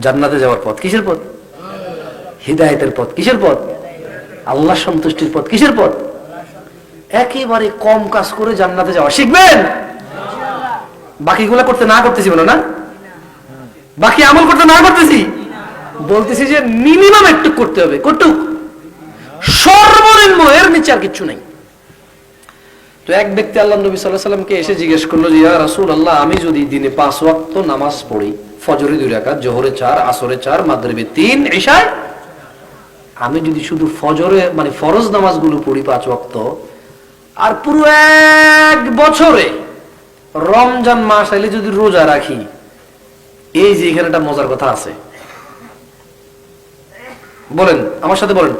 জান্নাতে যাওয়ার পথ? কিসের পথ? হৃদায়তের পথ। কিসের পথ? আল্লাহ সন্তুষ্টির পথ। কিসের পথ? একেবারে কম কাজ করে জান্নাতে যাওয়া। শিখবেন? বাকিগুলা করতে না করতেছি বলো না? বাকি আমল করতে না করতেছি? বলতেছি যে মিনিমাম একটু করতে হবে। কটুক সর্বনিম্ন এর নিচে আর কিচ্ছু নাই। তো এক ব্যক্তি আল্লাহ নবী সাল্লাহ সাল্লামকে এসে জিজ্ঞেস করল যে, ইয়া রাসূল আল্লাহ আমি যদি দিনে পাঁচ ওয়াক্ত নামাজ পড়ি ফজরে দুই রাকাত জোহরে চার আসরে চার মাগরিবে তিন ঈশায় আমি যদি শুধু ফজরে মানে ফরজ নামাজগুলো পড়ি পাঁচ ওয়াক্ত, আর পুরো এক বছরে রমজান মাস আইলে যদি রোজা রাখি, এই যে এখানে একটা মজার কথা আছে। বলেন, আমার সাথে বলেন।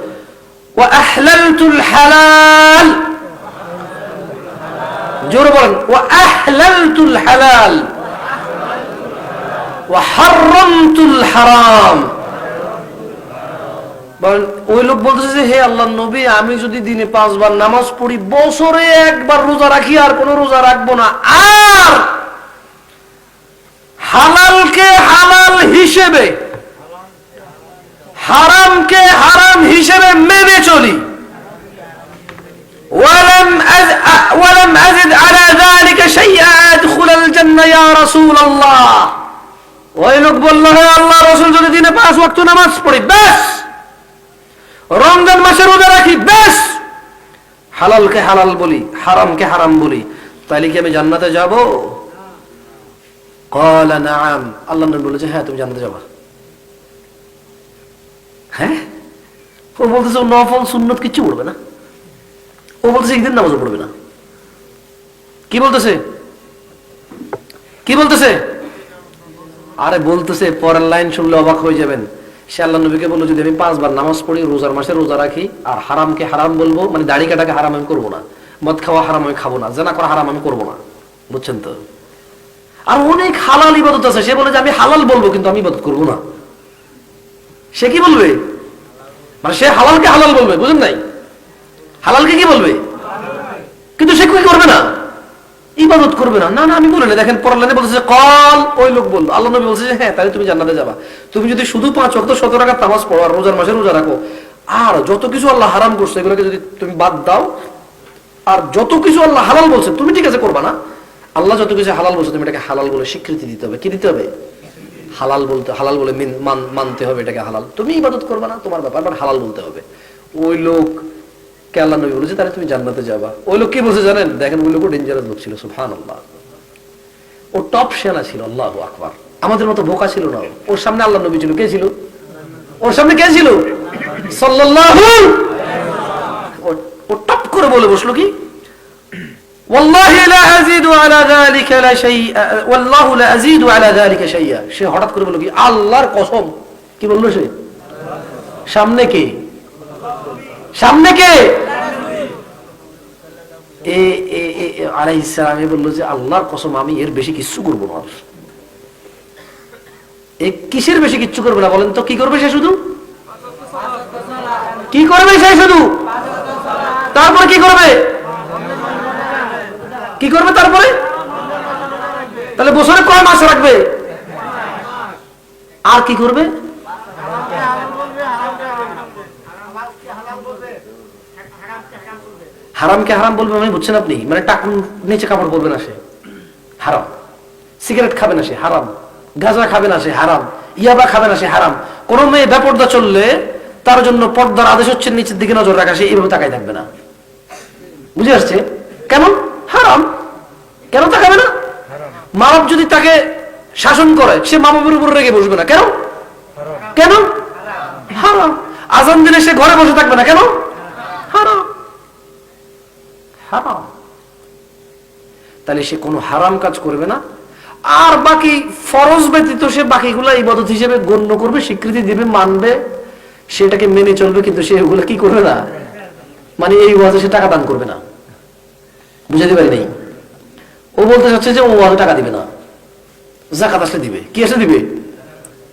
ওয়া আহলালতুল হালাল। জোরে বলেন, ওয়া আহলালতুল হালাল। হারাম বলেন ওই লোক বলতেছে যে হে আল্লাহ নবী আমি যদি দিনে পাঁচবার নামাজ পড়ি বছরে একবার রোজা রাখি আর কোনো রোজা রাখবো না আর হালালকে হালাল হিসেবে হারামকে হারাম হিসেবে মেনে চলি ولم أز... أ- ولم أزد على ذلك شيئا أدخل الجنة يا رسول الله ওই লোক বলল হ্যাঁ আল্লাহ রসুল, যদি দিনে পাঁচ ওয়াক্ত নামাজ পড়ি, ব্যাস। রমজান মাসে রোজা রাখি, ব্যাস। হালালকে হালাল বলি, হারামকে হারাম বলি তাহলে কি আমি জান্নাতে যাব? কলা, নাম। আল্লাহ নবী বলেছে হ্যাঁ তুমি জান্নাতে যাবা। হ্যাঁ? ও বলতেছে নফল, সুন্নত কিচ্ছু পড়বে না। ও বলতেছে, একদিন নামাজও পড়বে না। কি বলতেছে? কি বলতেছে? আরে বলতেছে, পরের লাইন শুনলে অবাক হয়ে যাবেন। সে আল্লাহ নবীকে বলল, যদি আমি পাঁচবার নামাজ পড়ি, রোজার মাসে রোজা রাখি, আর হারামকে হারাম বলব মানে দাড়ি কাটাকে হারাম আমি করব না। মদ খাওয়া হারাম আমি খাব না, জানা করা হারাম আমি করব না। বুঝছেন তো? আর অনেক হালাল ইবাদত আছে। সে বলে যে, আমি হালাল বলব, কিন্তু আমি ইবাদত করব না। সে কি বলবে? মানে সে হালালকে হালাল বলবে, বুঝেন নাই? হালালকে কি বলবে? কিন্তু সে কি করবে না? ইবাদত করবে না। না আমি বলি না। দেখেন পরের লাইনে বলতেছে কল ওই লোক বলব আল্লাহ নবী বলছে হ্যাঁ তাহলে তুমি জান্নাতে যাবা। তুমি যদি শুধু পাঁচ অক্ত সতেরো টাকা তামাজ পড়ো আর রোজার মাসে রোজা রাখো, আর যত কিছু আল্লাহ হারাম করছে, এগুলোকে যদি তুমি বাদ দাও, আর যত কিছু আল্লাহ হালাল বলছে, তুমি ঠিক আছে করবা না। আল্লাহ যত কিছু হালাল বলছে, তুমি এটাকে হালাল বলে স্বীকৃতি দিতে হবে। কি দিতে হবে? হালাল বলতে, হালাল বলে মানতে হবে এটাকে হালাল। তুমি ইবাদত করবে না, তোমার ব্যাপার, বাট হালাল বলতে হবে। ওই লোক কে আল্লাহ নবী বলেছে, তাহলে তুমি জান্নাতে যাবা। ওই লোক কি বলছে, জানেন, দেখেন, ওই লোকও ডেঞ্জারাস লোক ছিল সুফান আল্লাহ ও টপ সেনা ছিল, আল্লাহ আকবর। আমাদের মতো বোকা ছিল না ওর সামনে আল্লাহ নবী ছিল, কে ছিল? ওর সামনে কে ছিল? সাল্লাল্লাহু ও টপ করে বলে বসল কি? সে হঠাৎ করে বলল কি? আল্লাহর কসম। কি বলল সে? সামনে কে? সামনে কে? এ এ এ এ, আলাইহিস সালাম, এ বলল যে আল্লাহর কসম, আমি এর বেশি কিচ্ছু করব না। এ কিসের বেশি কিচ্ছু করবে না বলেন তো? কি করবে সে শুধু? কি করবে সে শুধু? তারপর কি করবে? কি করবে তারপরে? তাহলে বছরে কয় মাস রাখবে? আর কি করবে? হারামকে হারাম বলবে মানে বুঝছেন আপনি? মানে টাকুন নিচে কাপড় বলবে না সে। হারাম। সিগারেট খাবে না সে হারাম। গাঁজা খাবে না সে হারাম। ইয়াবা খাবে না সে হারাম। কোন মেয়ে বেপর্দা চললে তার জন্য পর্দার আদেশ হচ্ছে নিচের দিকে নজর রাখা সে এইভাবে তাকাই থাকবে না। বুঝে আসছে? কেন হারাম। কেন তাকাবে না? মা বাপ যদি তাকে শাসন করে সে মা বাবার উপর রেগে বসবে না। কেন? কেন? হারাম। আজান দিলে সে ঘরে বসে থাকবে না। কেন? হারাম। তাহলে সে কোনো হারাম কাজ করবে না। আর বাকি ফরজ ব্যতীত সে বাকিগুলা ইবাদত হিসেবে গণ্য করবে, স্বীকৃতি দিবে, মানবে। সেটাকে মেনে চলবে, কিন্তু সে ওগুলো কি করবে না? মানে এই ওয়াজে সে টাকা দান করবে না। বুঝাতে পারি নাই? ও বলতে চাচ্ছে যে ও ওয়াজে টাকা দিবে না। জাকাত আসলে দিবে। কি আসলে দিবে?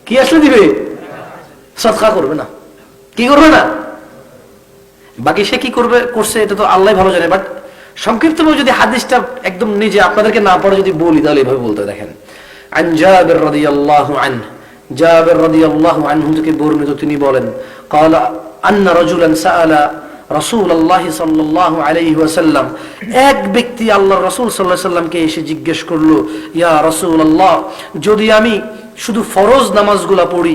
কি আসলে দিবে? সৎকা করবে না। কি করবে না? বাকি সে কি করবে, করছে, এটা তো আল্লাহ ভালো জানে বাট সংক্ষিপ্তভাবে যদি হাদিসটা একদম নিজে আপনাদেরকে না পড়ে যদি বলি তাহলে এভাবে বলতে দেখেন عن جابر رضي الله عنه জাবের রাদিয়াল্লাহু আনহু থেকে বর্ণিত তিনি বলেন قال أن رجلا سأل رسول الله صلى الله عليه وسلم এক ব্যক্তি আল্লাহ রাসূল সাল্লাল্লাহু আলাইহি সাল্লামকে এসে জিজ্ঞেস করলো ইয়া রাসূলুল্লাহ যদি আমি শুধু ফরজ নামাজগুলা পড়ি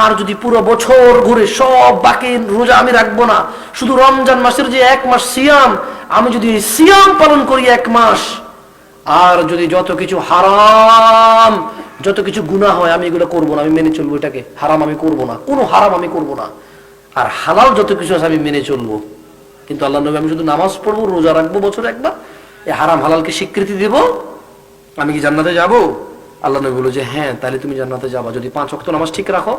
আর যদি পুরো বছর ঘুরে সব বাকি রোজা আমি রাখবো না শুধু রমজান মাসের যে এক মাস সিয়াম আমি যদি সিয়াম পালন করি এক মাস, আর যদি যত কিছু হারাম, যত কিছু গুনাহ হয়, আমি এগুলো করব না, আমি মেনে চলবো এটাকে। হারাম আমি করব না, কোনো হারাম আমি করব না। আর হালাল যত কিছু আছে, আমি মেনে চলবো। কিন্তু আল্লাহ নবী, আমি শুধু নামাজ পড়ব, রোজা রাখব বছর একবার, এই হারাম হালালকে স্বীকৃতি দেব, আমি কি জান্নাতে যাব? আল্লাহ নবী বলল যে হ্যাঁ তাহলে তুমি জান্নাতে যাবা। যদি পাঁচ অক্ট নামাজ ঠিক রাখো,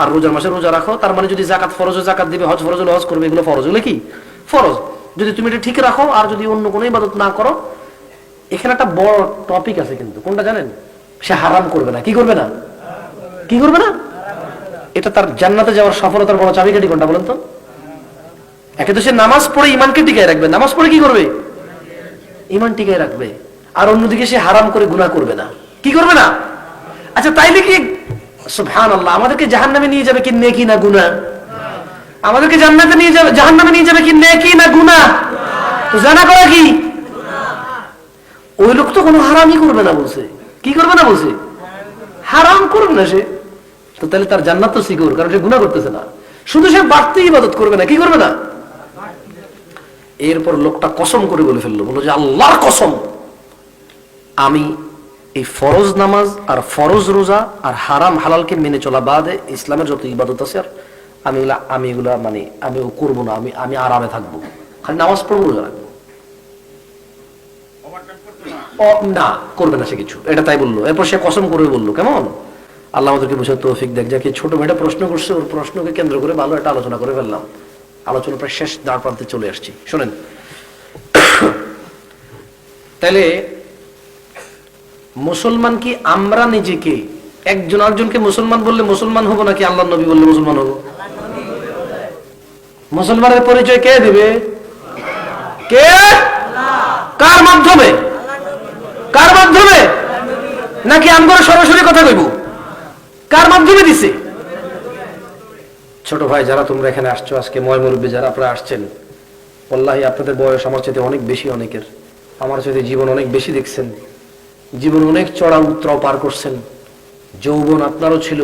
আর রোজার মাসে রোজা রাখো, তার মানে যদি জাকাত ফরজ জাকাত দিবে, হজ ফরজ হজ করবে, এগুলো ফরজ হলে কি? ফরজ। যদি তুমি এটা ঠিক রাখো আর যদি অন্য কোনো ইবাদত না করো, এখানে একটা বড় টপিক আছে কিন্তু। কোনটা জানেন? সে হারাম করবে না। কি করবে না? কি করবে না? এটা তার জান্নাতে যাওয়ার সফলতার বড় চাবিকাঠি কোনটা বলেন তো? একে তো সে নামাজ পড়ে ইমানকে টিকায় রাখবে। নামাজ পড়ে কি করবে? ইমান টিকায় রাখবে। আর অন্যদিকে সে হারাম করে গুনাহ করবে না। কি করবে না? আচ্ছা তাইলে কি? সুবহান আল্লাহ আমাদেরকে জাহান্নামে নিয়ে যাবে কি নেকি না গুনাহ? আমাদেরকে জান্নাতে নিয়ে যাবে, জাহান্নামে নিয়ে যাবে কি নেকি না তো জানা করা কি? ওই লোক তো কোনো হারামই করবে না বলছে। কি করবে না বলছে? হারাম করবে না সে। তো তাহলে তার জান্নাত তো সিকিউর, কারণ সে গুণা করতেছে না। শুধু সে বাড়তি ইবাদত করবে না, কি করবে না? এরপর লোকটা কসম করে বলে ফেলল, বলল যে আল্লাহর কসম, আমি এই ফরজ নামাজ আর ফরজ রোজা আর হারাম হালালকে মেনে চলা বাদে ইসলামের যত ইবাদত আছে আর আমি এগুলা আমি এগুলা মানে আমি করব না আমি আমি আরামে থাকব। খালি নামাজ পড়ব রোজা রাখব না? করবে না সে কিছু। এটা তাই বলল। এরপর সে কসম করে বলল কেমন? আল্লাহ আমাদেরকে বুঝে তৌফিক দেখ যাকে ছোট মেয়েটা প্রশ্ন করছে ওর প্রশ্নকে কেন্দ্র করে ভালো একটা আলোচনা করে ফেললাম। আলোচনা প্রায় শেষ দাঁড় প্রান্তে চলে আসছি। শোনেন। তাহলে মুসলমান কি আমরা নিজেকে একজন আরেকজনকে মুসলমান বললে মুসলমান হব নাকি আল্লাহ নবী বললে মুসলমান হব? মুসলমানের পরিচয় কে দিবে? কে? কার মাধ্যমে? কার মাধ্যমে? নাকি আমরা সরাসরি কথা কইব? কার মাধ্যমে দিছে? ছোট ভাই, যারা তোমরা এখানে আসছো আজকে ময় মুরব্বী যারা আপনারা আসছেন বল্লাহি আপনাদের বয়স আমার চাইতে অনেক বেশি অনেকের। আমার চাইতে জীবন অনেক বেশি দেখছেন। জীবন অনেক চড়া উত্তরাও পার করছেন। যৌবন আপনারও ছিল।